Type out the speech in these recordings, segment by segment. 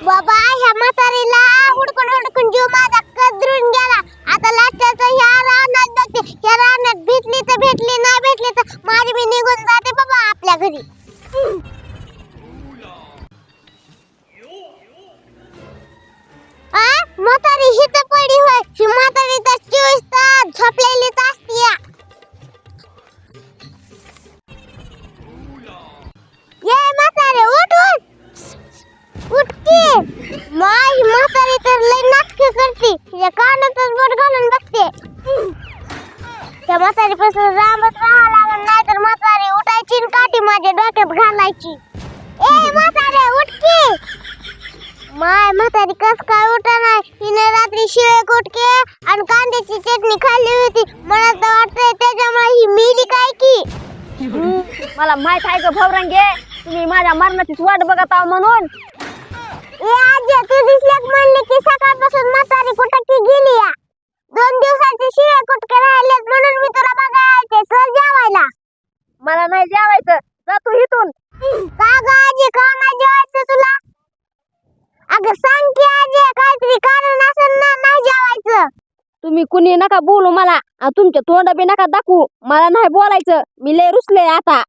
बाबा ह्या म्हातारीला हुडकून हुडकून जीव माझा कदरून गेला. आता लास्टचं ह्या रानात बघते ह्या रानात भेटली तर भेटली नाही भेटली तर माझी मी निघून जाते बाबा आपल्या घरी. त्या म्हातारी पासून रामच राहा लागल नाही तर म्हातारी उठायची आणि काठी माझ्या डोक्यात घालायची. ए म्हातारे उठके माय म्हातारी कस काय उठा नाही हिने रात्री शिळे गुटके आणि कांद्याची चटणी खाल्ली होती. मला तर वाटतंय त्याच्यामुळे ही मिली काय की? मला माहीत आहे का भवरंगे. तुम्ही माझ्या मरणाचीच वाट बघत आहो म्हणून. ए आजी तू दिसल्याक म्हणली की सकाळपासून म्हातारी कुठं की गेली या? दोन दिवसाचे शिळे कुटके राहिलेत म्हणून मी तुला बघायचे. चल जेवायला. मला नाही जेवायचं. जा तू इथून. का ग आजी? का नाही जेवायचं तुला? अगं सांग की आजी काहीतरी कारण असेल ना नाही जेवायचं. तुम्ही कुणी नका बोलू मला. आणि तुमच्या तोंड बी नका दाखवू. मला नाही बोलायचं. मी लय रुसले आता.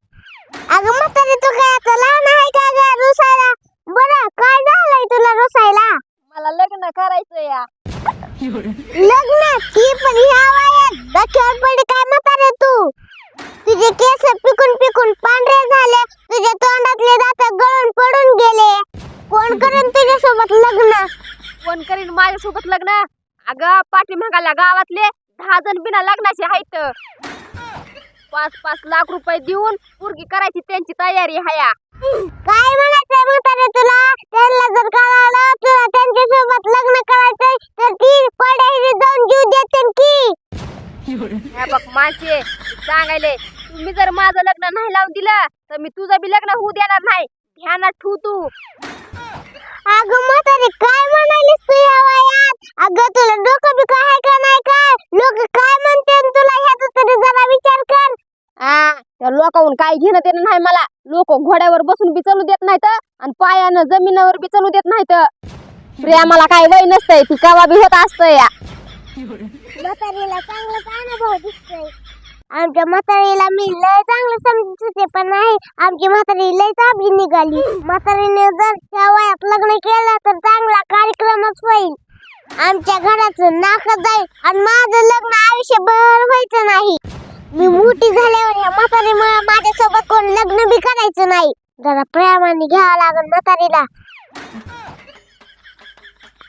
अगं म्हातारी तू काय आता लहान आहे का ग? रुसायला. बरं काय झालंय तुला रुसायला? मला लग्न करायचं या लग्न ती पण ह्या वयात डोक्यावर पडे काय म्हातारे तू? तुझे केस पिकून पिकून पांढरे झाले तुझ्या तोंडातले दात गळून पडून गेले. कोण करेन तुझ्या सोबत लग्न? कोण करीन माझ्यासोबत लग्न? अगं पाठीमागाला गावातले दहा जण बिना लग्नाचे आहेत. पाच पाच लाख रुपये देऊन पुरगी करायची त्यांची तयारी हाया. काय म्हणायचंय म्हातारे माणसे सांगायले तुम्ही जर माझं लग्न नाही लावून दिलं तर मी तुझं बी लग्न होऊ देणार नाही. ध्यानात ठेव तू. अगं म्हातारी काय म्हणालीस तू या वयात? अगं तुला डोकं बी काय आहे का नाही काय? लोक काय म्हणते तुला ह्याचा तरी जरा विचार कर. आ त्या लोकांहून काय घेणं देणं नाही मला. लोक घोड्यावर बसून बी चालू देत नाहीत आणि पायानं जमिनीवर बी चालू देत नाहीत. प्रेमाला काय वय नसतंय. ती कवा बी होत असतंय. या म्हातारीला चांगलाच अनुभव दिसतोय. आमच्या म्हातारीला मी लय चांगलं समजत होते पण नाही आमची म्हातारी लय चाबी निघाली. म्हातारीने जर त्या वयात लग्न केलं तर चांगला कार्यक्रमच होईल. आमच्या घराचं नाक जाईल आणि माझं लग्न आयुष्यभर व्हायचं नाही. मी मोठी झाल्यावर या म्हातारीमुळे माझ्यासोबत कोण लग्न बी करायचं नाही. जरा प्रेमाने घ्यावं लागल म्हातारीला.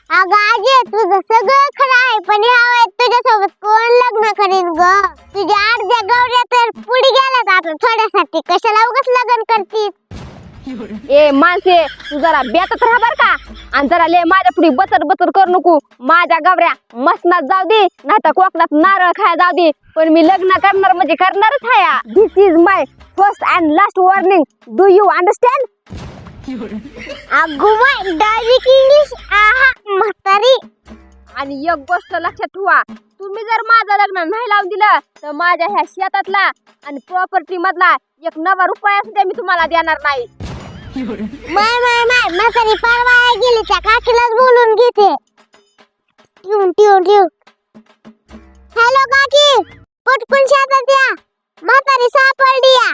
अगं आजी तुझं सगळं खरं आहे पण या वयात तुझ्यासोबत कोण लग्न करीन ग? तुझ्या अर्ध्या गवऱ्या तर पुढे गेल्यात आता थोड्यासाठी. कशाला उगाच लग्न करतीस? ए माणसे तू जरा बेतात राहा बर का. आणि जरा ले माझ्या पुढे बचत बचत करू नको. माझ्या गवऱ्या मसनात जाऊ दे नाही तर कोकणात नारळ खाया जाऊ दे. पण मी लग्न करणार म्हणजे करणारच hi this is my first and last warning do you understand अगो माय डायरेक्ट इंग्लिश आहा म्हातारी. आणि एक गोष्ट लक्षात ठेवा. तुम्ही जर माझं लग्न नाही लावून दिलं तर माझ्या ह्या शेतातला आणि प्रॉपर्टी मधला एक नवा रुपया सुद्धा मी तुम्हाला देणार नाही. माय माय माय म्हातारी परवा गेली त्या काकीलाच बोलून घेते. हॅलो काकी. पटकन शेतात या. म्हातारी सापडली या.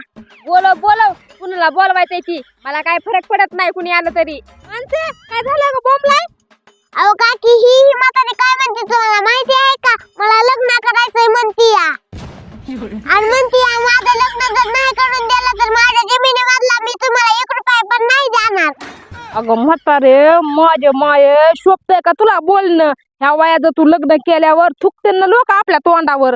बोलव बोलव. कुणाला बोलवायचंय ती? मला काय फरक पडत नाही कुणी आलं तरी. माणसे काय झालं ग बोंबलाय अहो काकी ही ही म्हातारी काय म्हणते तुम्हाला? माहिती आहे का? मला लग्न करायचंय म्हणती या. आणि म्हणती या माझं लग्न जर नाही करून दिलं तर माझ्या जमिनीमधला मी तुम्हाला एक रुपया पण नाही देणार. अगं म्हातारे माझे माये शोभतंय का तुला बोलणं? ह्या वयाचं तू लग्न केल्यावर थुकते ना लोक आपल्या तोंडावर.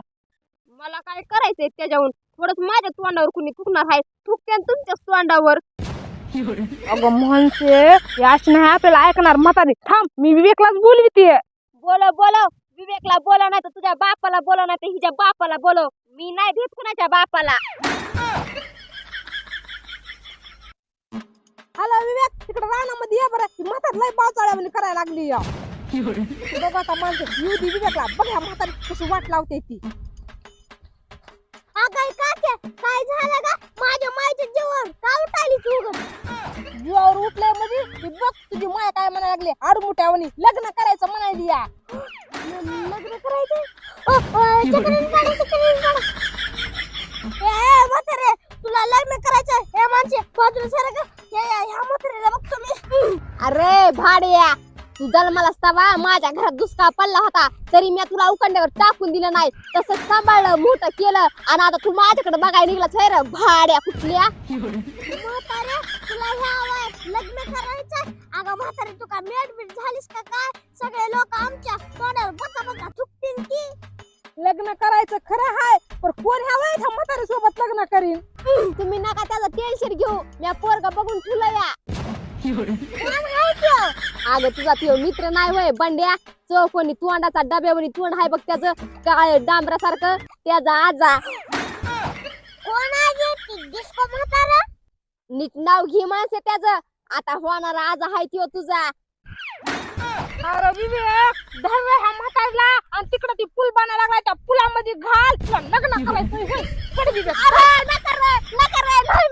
मला काय करायचंय त्याच्याहून? थोडस माझ्या तोंडावर कुणी थुकणार आहे थुकते तुमच्याच तोंडावर. अगं म्हणसे याच नाही आपल्याला ऐकणार म्हातारी. थांब मी विवेकलाच बोलविते बोलव बोलव. विवेकला बोलव नाही तर तुझ्या बापाला बोलव नाही तर हिच्या बापाला बोलव. मी नाही भेट कुणाच्या बापाला. हॅलो विवेक तिकडे रानामध्ये ये बरं. म्हातारी लय पावसाळ्यामध्ये करायला लागली या. बघ आता माणसं येऊ दे विवेकला. बघ म्हातारी कशी वाट लावते ती. काय काक्या काय झालं का? माझ्या मायच्या जेवण का उठाली तू ग जीवावर उठलंय म्हणजे? ती बघ तुझी माय काय म्हणायला लागली? आडमुठ्यावणी लग्न करायचं म्हणायली या. लग्न करायचं ओ, ओ, चक्रीन काढा, चक्रीन काढा. ए, ए, म्हातारे तुला लग्न करायचं हे माणसे बाजूला सर ह्या म्हाताऱ्याला बघतो मी. अरे भाड्या. तू जन्माला असतावा माझ्या घरात दुष्काळ पडला होता तरी मी तुला उकंड्यावर टाकून दिलं नाही. तसंच सांभाळलं मोठं केलं आणि आता तू माझ्याकडे बघायला निघलाच होय रे भाड्या कुठल्या? म्हातारे तुला ह्या वयात लग्न करायचं अगं म्हातारे तू का मेडबीट झालीस का काय? सगळे लोक आमच्या तोंडावर बचा बचा थुकतील की? लग्न करायचं खरं हाय पण कोण ह्या वयात म्हातारी सोबत लग्न करीन? तुम्ही नका त्याचं टेन्शन घेऊ. मी पोरगा बघून या. त्यो? अगं तुझा तो मित्र नाही होय बंड्या. चौकोनी तोंडाचा डब्यावणी तोंड आहे बघ त्याचं. काय डांबरासारखं. त्याचा आजा. कोण आहे ती? डिस्को म्हातारा? नीट नाव घे माणसे त्याचं. आता होणारा आजा आहे त्यो तुझा. अरे विवेक दहाव्या ह्या म्हातारीला. आणि तिकडे ती पूल बनायला लागलाय त्या पुलामध्ये घाल. तुला लग्न करायचं